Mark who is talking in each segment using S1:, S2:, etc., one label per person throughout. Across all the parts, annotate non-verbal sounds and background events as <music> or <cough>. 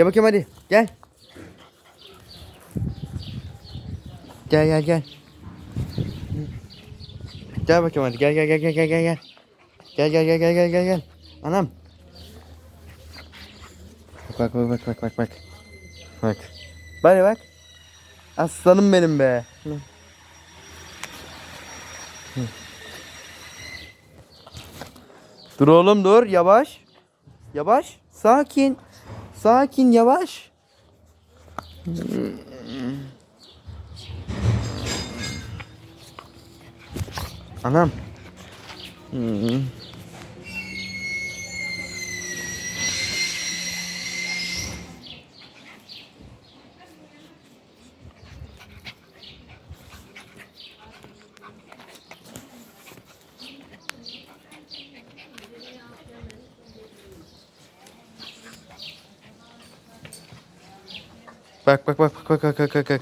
S1: Gel bakayım hadi. Gel. Gel gel gel. Gel bakayım hadi. Gel gel gel gel gel gel gel. Gel gel gel gel gel gel gel. Anam. Bak bak bak bak bak bak. Bak. Bana bak. Aslanım benim be. Dur oğlum dur yavaş. Yavaş. Sakin. Sakin yavaş. Anam. Hmm. Bak bak bak bak bak bak bak bak.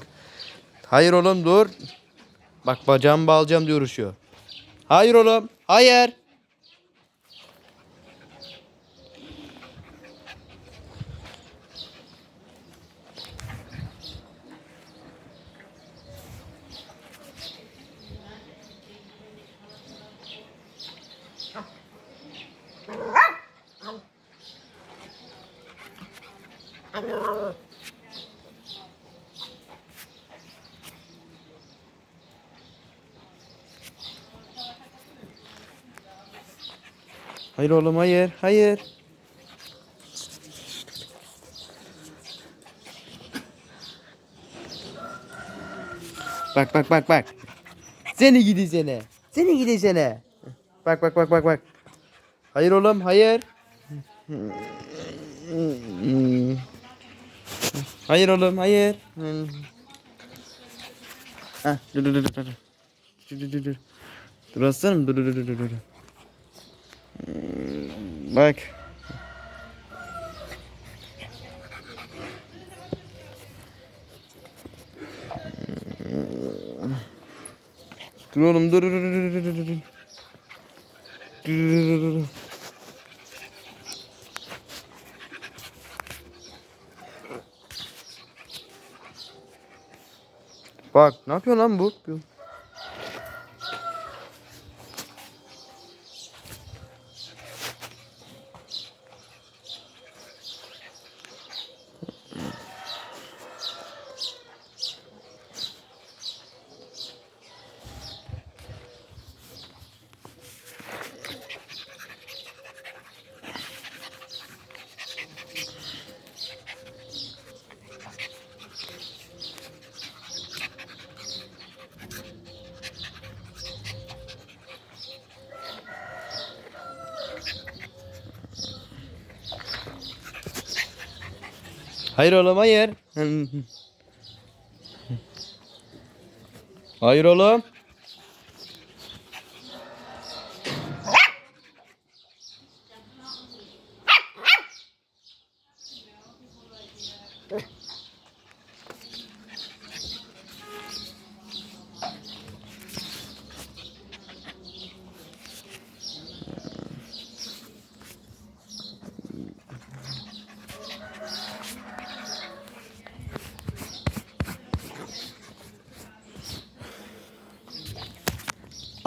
S1: Hayır oğlum dur. Bak bacağımı bağlayacağım diye uğraşıyor. Hayır oğlum. Hayır. Hayır oğlum hayır. Hayır. Bak bak bak bak. Seni gidi seni. Seni. Bak bak bak bak bak. Hayır oğlum hayır. Hayır oğlum hayır. Hah, dur dur dur dur. Dur dur dur dur. Aslanım dur dur dur dur. Bak. Dur oğlum dur dur dur dur dur dur dur. Dur dur. Bak ne yapıyor lan bu? Hayır oğlum hayır. <laughs> Hayır oğlum.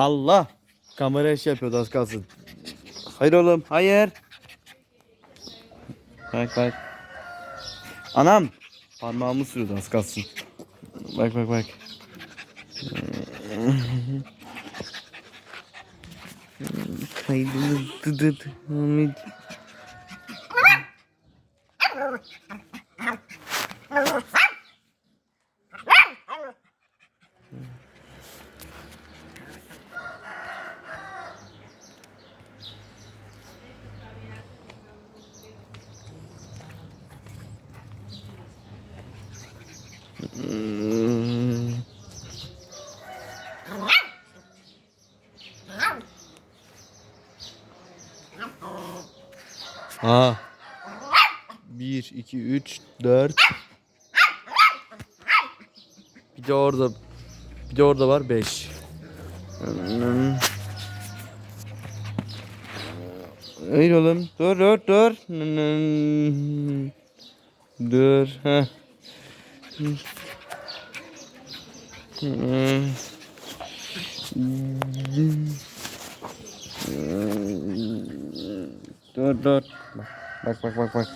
S1: Allah. Kamera iş yapıyordu az kalsın. Hayır oğlum hayır. Bak bak. Anam. Parmağımı sürüyordu az kalsın. Bak bak bak. Kaydını dıdıt. Ha. 1, 2, 3, 4. Bir de orada bir de orada var 5. Hayır oğlum. Dur dur dur. Dur. Ha. Hmm. Dur dur. Bak bak bak bak.